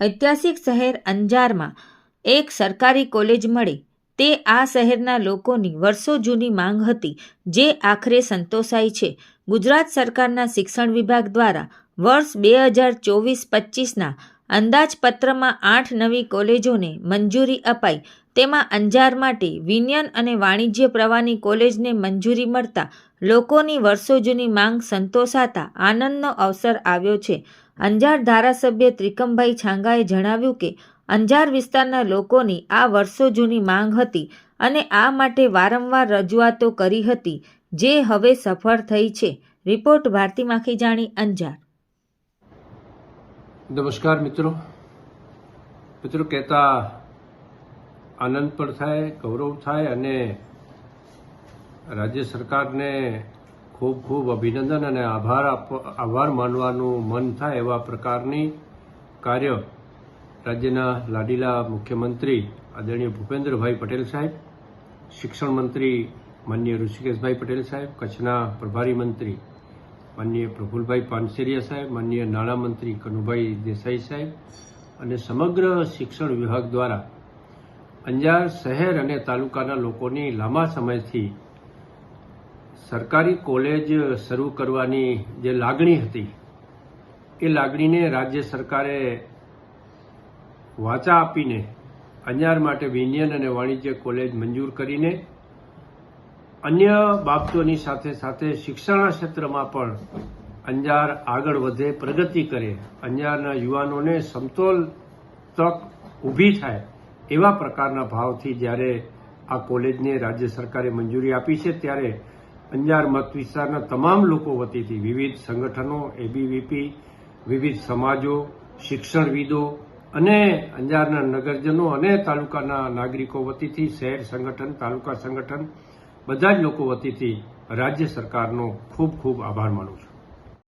ઐતિહાસિક શહેર અંજારમાં એક સરકારી કોલેજ મળી. તે આ શહેરના લોકોની વર્ષો જૂની માંગ હતી, જે આખરે સંતોષાઈ છે. ગુજરાત સરકારના શિક્ષણ વિભાગ દ્વારા વર્ષ બે હજાર ચોવીસ પચીસના અંદાજપત્રમાં આઠ નવી કોલેજોને મંજૂરી અપાઈ. તેમાં અંજાર માટે વિજ્ઞાન અને વાણિજ્ય પ્રવાહની કોલેજને મંજૂરી મળતા લોકોની વર્ષો જૂની માંગ સંતોષાતા આનંદનો અવસર આવ્યો છે. અંજાર ધારાસભ્ય ત્રિકમભાઈ છાંગાએ જણાવ્યું કે, અંજાર વિસ્તારના લોકોની આ વર્ષો જૂની માંગ હતી અને આ માટે વારંવાર રજૂઆતો કરી હતી, જે હવે સફળ થઈ છે. રિપોર્ટ ભારતી માખી જાણી, અંજાર. નમસ્કાર મિત્રો. મિત્રો કહેતા આનંદ પણ થાય, ગૌરવ થાય અને રાજ્ય સરકારને ખૂબ ખૂબ અભિનંદન અને આભાર આભાર માનવાનું મન થાય એવા પ્રકારની કાર્ય રાજ્યના લાડીલા મુખ્યમંત્રી આદરણીય ભૂપેન્દ્રભાઈ પટેલ સાહેબ, શિક્ષણ મંત્રી માનનીય ઋષિકેશભાઈ પટેલ સાહેબ, કચ્છના પ્રભારી મંત્રી માનનીય પ્રફુલભાઈ પાનસેરિયા સાહેબ, માનનીય નાણામંત્રી કનુભાઈ દેસાઈ સાહેબ અને સમગ્ર શિક્ષણ વિભાગ દ્વારા અંજાર શહેર અને તાલુકાના લોકોની લાંબા સમયથી સરકારી કોલેજ શરૂ કરવાની જે લાગણી હતી, એ લાગણીને રાજ્ય સરકારે વાચા આપીને અંજાર માટે વિજ્ઞાન અને વાણિજ્ય કોલેજ મંજૂર કરીને અન્ય બાબતોની સાથે સાથે શિક્ષણના ક્ષેત્રમાં પણ અંજાર આગળ વધે, પ્રગતિ કરે, અંજારના યુવાનોને સમતોલ તક ઊભી થાય એવા પ્રકારના ભાવથી જ્યારે આ કોલેજને રાજ્ય સરકારે મંજૂરી આપી છે, ત્યારે અંજાર મત વિસ્તારના તમામ લોકો વતીથી વિવિધ સંગઠનો એબીવીપી વિવિધ સમાજો, શિક્ષણવિદો અને અંજારના નગરજનો અને તાલુકાના નાગરિકો વતીથી, શહેર સંગઠન, તાલુકા સંગઠન, બધા જ લોકો વતીથી રાજ્ય સરકારનો ખૂબ ખૂબ આભાર માનું છું.